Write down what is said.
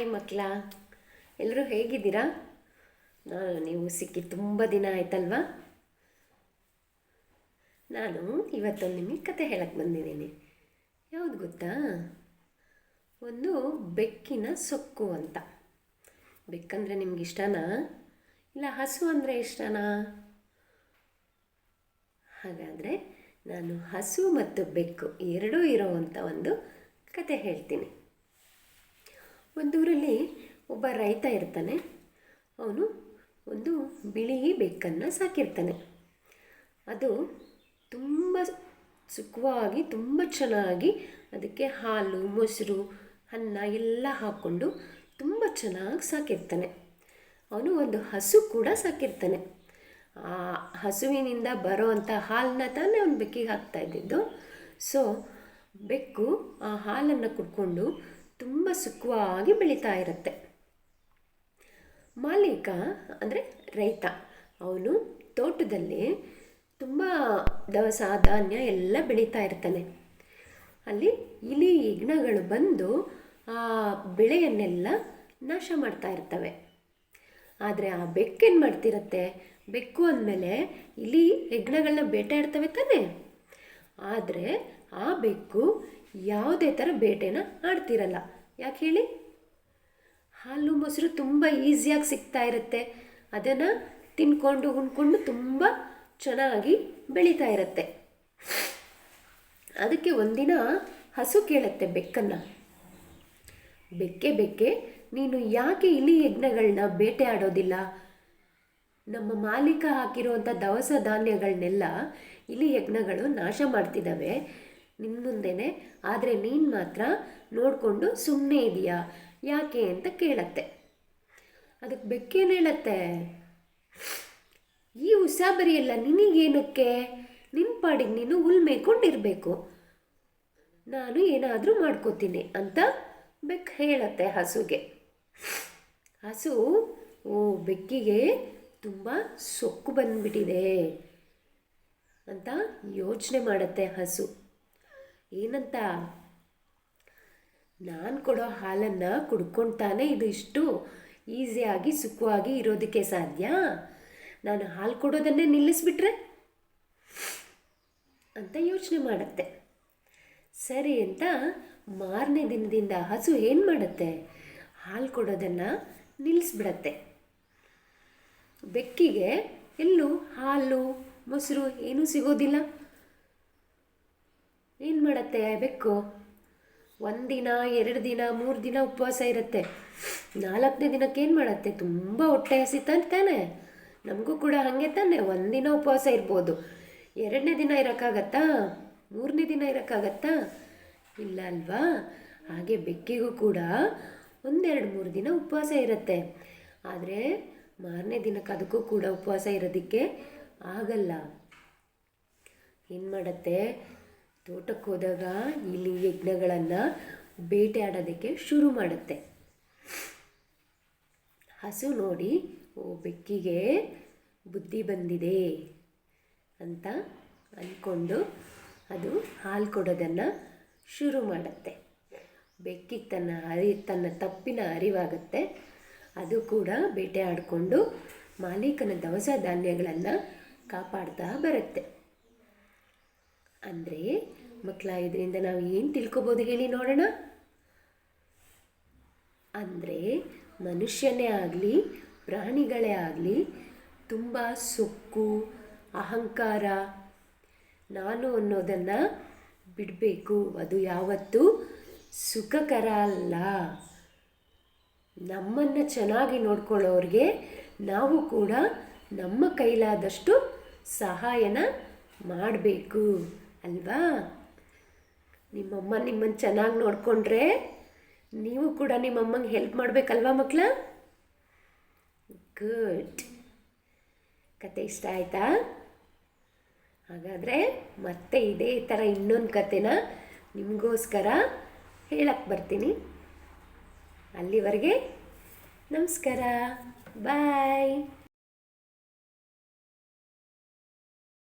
Hi ಮಕ್ಕಳ ಎಲ್ಲರೂ ಹೇಗಿದ್ದೀರಾ? ನಾನು, ನೀವು ಸಿಕ್ಕಿ ತುಂಬ ದಿನ ಆಯ್ತಲ್ವಾ? ನಾನು ಇವತ್ತೊಂದು ನಿಮಗೆ ಕತೆ ಹೇಳಕ್ಕೆ ಬಂದಿದ್ದೀನಿ. ಯಾವುದು ಗೊತ್ತಾ? ಒಂದು ಬೆಕ್ಕಿನ ಸೊಕ್ಕು ಅಂತ. ಬೆಕ್ಕಂದರೆ ನಿಮ್ಗೆ ಇಷ್ಟನಾ? ಇಲ್ಲ, ಹಸು ಅಂದರೆ ಇಷ್ಟನಾ? ಹಾಗಾದರೆ ನಾನು ಹಸು ಮತ್ತು ಬೆಕ್ಕು ಎರಡೂ ಇರೋವಂಥ ಒಂದು ಕತೆ ಹೇಳ್ತೀನಿ. ಒಂದೂರಲ್ಲಿ ಒಬ್ಬ ರೈತ ಇರ್ತಾನೆ. ಅವನು ಒಂದು ಬಿಳಿ ಬೆಕ್ಕನ್ನು ಸಾಕಿರ್ತಾನೆ. ಅದು ತುಂಬ ಸುಖವಾಗಿ, ತುಂಬ ಚೆನ್ನಾಗಿ ಅದಕ್ಕೆ ಹಾಲು, ಮೊಸರು, ಅನ್ನ ಎಲ್ಲ ಹಾಕ್ಕೊಂಡು ತುಂಬ ಚೆನ್ನಾಗಿ ಸಾಕಿರ್ತಾನೆ. ಅವನು ಒಂದು ಹಸು ಕೂಡ ಸಾಕಿರ್ತಾನೆ. ಆ ಹಸುವಿನಿಂದ ಬರೋವಂಥ ಹಾಲನ್ನ ತಾನೇ ಅವನು ಬೆಕ್ಕಿಗೆ ಹಾಕ್ತಾ ಇದ್ದಿದ್ದು. ಸೊ ಬೆಕ್ಕು ಆ ಹಾಲನ್ನು ಕುಡ್ಕೊಂಡು ತುಂಬ ಸುಖವಾಗಿ ಬೆಳೀತಾ ಇರುತ್ತೆ. ಮಾಲೀಕ ಅಂದರೆ ರೈತ. ಅವನು ತೋಟದಲ್ಲಿ ತುಂಬ ದವಸ, ಧಾನ್ಯ ಎಲ್ಲ ಬೆಳೀತಾ ಇರ್ತಾನೆ. ಅಲ್ಲಿ ಇಲಿ ಹೆಗ್ಣಗಳು ಬಂದು ಆ ಬೆಳೆಯನ್ನೆಲ್ಲ ನಾಶ ಮಾಡ್ತಾ ಇರ್ತವೆ. ಆದರೆ ಆ ಬೆಕ್ಕೇನು ಮಾಡ್ತಿರತ್ತೆ? ಬೆಕ್ಕು ಅಂದಮೇಲೆ ಇಲಿ ಹೆಗ್ಣಗಳನ್ನ ಬೇಟೆಯಾಡ್ತವೆ ತಾನೇ? ಆದರೆ ಆ ಬೆಕ್ಕು ಯಾವುದೇ ಥರ ಬೇಟೆನ ಆಡ್ತಿರಲ್ಲ. ಯಾಕೆ ಹೇಳಿ? ಹಾಲು ಮೊಸರು ತುಂಬ ಈಸಿಯಾಗಿ ಸಿಗ್ತಾ ಇರುತ್ತೆ. ಅದನ್ನು ತಿನ್ಕೊಂಡು ಉಣ್ಕೊಂಡು ತುಂಬ ಚೆನ್ನಾಗಿ ಬೆಳೀತಾ ಇರುತ್ತೆ. ಅದಕ್ಕೆ ಒಂದಿನ ಹಸು ಕೇಳುತ್ತೆ ಬೆಕ್ಕನ್ನು. ಬೆಕ್ಕೆ ಬೆಕ್ಕೆ, ನೀನು ಯಾಕೆ ಇಲಿ ಯಜ್ಞಗಳನ್ನ ಬೇಟೆ ಆಡೋದಿಲ್ಲ? ನಮ್ಮ ಮಾಲೀಕ ಹಾಕಿರುವಂಥ ದವಸ ಧಾನ್ಯಗಳನ್ನೆಲ್ಲ ಇಲಿ ಯಜ್ಞಗಳು ನಾಶ ಮಾಡ್ತಿದ್ದಾವೆ ನಿನ್ನ ಮುಂದೆನೆ. ಆದರೆ ನೀನು ಮಾತ್ರ ನೋಡಿಕೊಂಡು ಸುಮ್ಮನೆ ಇದೆಯಾ ಯಾಕೆ ಅಂತ ಕೇಳತ್ತೆ. ಅದಕ್ಕೆ ಬೆಕ್ಕೇನು ಹೇಳತ್ತೆ? ಈ ಉಸಾಬರಿಯೆಲ್ಲ ನಿನಗೇನಕ್ಕೆ? ನಿನ್ನ ಪಾಡಿಗೆ ನೀನು ಹುಲ್ ಮೇಯ್ಕೊಂಡಿರಬೇಕು ನಾನು ಏನಾದರೂ ಮಾಡ್ಕೋತೀನಿ ಅಂತ ಬೆಕ್ಕು ಹೇಳತ್ತೆ ಹಸುಗೆ. ಹಸು, ಓ, ಬೆಕ್ಕಿಗೆ ತುಂಬ ಸೊಕ್ಕು ಬಂದ್ಬಿಟ್ಟಿದೆ ಅಂತ ಯೋಚನೆ ಮಾಡುತ್ತೆ ಹಸು. ಏನಂತ? ನಾನು ಕೊಡೋ ಹಾಲನ್ನು ಕುಡ್ಕೊಳ್ತಾನೆ ಇದು ಇಷ್ಟು ಈಸಿಯಾಗಿ, ಸುಖವಾಗಿ ಇರೋದಕ್ಕೆ ಸಾಧ್ಯ? ನಾನು ಹಾಲು ಕೊಡೋದನ್ನೇ ನಿಲ್ಲಿಸ್ಬಿಟ್ರೆ? ಅಂತ ಯೋಚನೆ ಮಾಡುತ್ತೆ. ಸರಿ ಅಂತ ಮಾರನೇ ದಿನದಿಂದ ಹಸು ಏನು ಮಾಡುತ್ತೆ? ಹಾಲು ಕೊಡೋದನ್ನು ನಿಲ್ಲಿಸ್ಬಿಡತ್ತೆ ಬೆಕ್ಕಿಗೆ ಎಲ್ಲೂ ಹಾಲು, ಮೊಸರು ಏನೂ ಸಿಗೋದಿಲ್ಲ. ಏನು ಮಾಡತ್ತೆ ಬೆಕ್ಕು? ಒಂದಿನ ಎರಡು ದಿನ, ಮೂರು ದಿನ ಉಪವಾಸ ಇರುತ್ತೆ. ನಾಲ್ಕನೇ ದಿನಕ್ಕೆ ಏನು ಮಾಡುತ್ತೆ? ತುಂಬ ಹೊಟ್ಟೆ ಹಸಿ ತಾನೆ ನಮಗೂ ಕೂಡ ಹಾಗೆ ತಾನೆ. ಒಂದಿನ ಉಪವಾಸ ಇರ್ಬೋದು. ಎರಡನೇ ದಿನ ಇರೋಕ್ಕಾಗತ್ತಾ? ಮೂರನೇ ದಿನ ಇರೋಕ್ಕಾಗತ್ತಾ? ಇಲ್ಲ ಅಲ್ವಾ? ಹಾಗೆ ಬೆಕ್ಕಿಗೂ ಕೂಡ ಒಂದೆರಡು ಮೂರು ದಿನ ಉಪವಾಸ ಇರುತ್ತೆ. ಆದರೆ ಮಾರನೇ ದಿನಕ್ಕೆ ಅದಕ್ಕೂ ಕೂಡ ಉಪವಾಸ ಇರೋದಕ್ಕೆ ಆಗಲ್ಲ. ಏನು ಮಾಡುತ್ತೆ? ತೋಟಕ್ಕೆ ಹೋದಾಗ ಇಲ್ಲಿ ಯಜ್ಞಗಳನ್ನು ಬೇಟೆ ಆಡೋದಕ್ಕೆ ಶುರು ಮಾಡುತ್ತೆ. ಹಸು ನೋಡಿ, ಓ ಬೆಕ್ಕಿಗೆ ಬುದ್ಧಿ ಬಂದಿದೆ ಅಂತ ಅಂದ್ಕೊಂಡು ಅದು ಹಾಲು ಕೊಡೋದನ್ನು ಶುರು ಮಾಡುತ್ತೆ. ಬೆಕ್ಕಿಗೆ ತನ್ನ ಅರಿ, ತನ್ನ ತಪ್ಪಿನ ಅರಿವಾಗುತ್ತೆ. ಅದು ಕೂಡ ಬೇಟೆ ಆಡಿಕೊಂಡು ಮಾಲೀಕನ ದವಸ ಧಾನ್ಯಗಳನ್ನು ಕಾಪಾಡ್ತಾ ಬರುತ್ತೆ. ಅಂದರೆ ಮಕ್ಕಳ, ಇದರಿಂದ ನಾವು ಏನು ತಿಳ್ಕೊಬೋದು ಹೇಳಿ ನೋಡೋಣ? ಅಂದರೆ ಮನುಷ್ಯನೇ ಆಗಲಿ, ಪ್ರಾಣಿಗಳೇ ಆಗಲಿ ತುಂಬ ಸೊಕ್ಕು, ಅಹಂಕಾರ, ನಾನು ಅನ್ನೋದನ್ನು ಬಿಡಬೇಕು. ಅದು ಯಾವತ್ತೂ ಸುಖಕರ ಅಲ್ಲ. ನಮ್ಮನ್ನು ಚೆನ್ನಾಗಿ ನೋಡ್ಕೊಳ್ಳೋರಿಗೆ ನಾವು ಕೂಡ ನಮ್ಮ ಕೈಲಾದಷ್ಟು ಸಹಾಯನ ಮಾಡಬೇಕು, ಅಲ್ವಾ? ನಿಮ್ಮಮ್ಮ ನಿಮ್ಮನ್ನು ಚೆನ್ನಾಗಿ ನೋಡಿಕೊಂಡ್ರೆ ನೀವು ಕೂಡ ನಿಮ್ಮಮ್ಮಂಗೆ ಹೆಲ್ಪ್ ಮಾಡಬೇಕಲ್ವಾ ಮಕ್ಕಳ ಗುಡ್ ಕತೆ ಇಷ್ಟ ಆಯಿತಾ? ಹಾಗಾದರೆ ಮತ್ತೆ ಇದೇ ಥರ ಇನ್ನೊಂದು ಕತೆನ ನಿಮಗೋಸ್ಕರ ಹೇಳಕ್ಕೆ ಬರ್ತೀನಿ. ಅಲ್ಲಿವರೆಗೆ ನಮಸ್ಕಾರ. ಬಾಯ್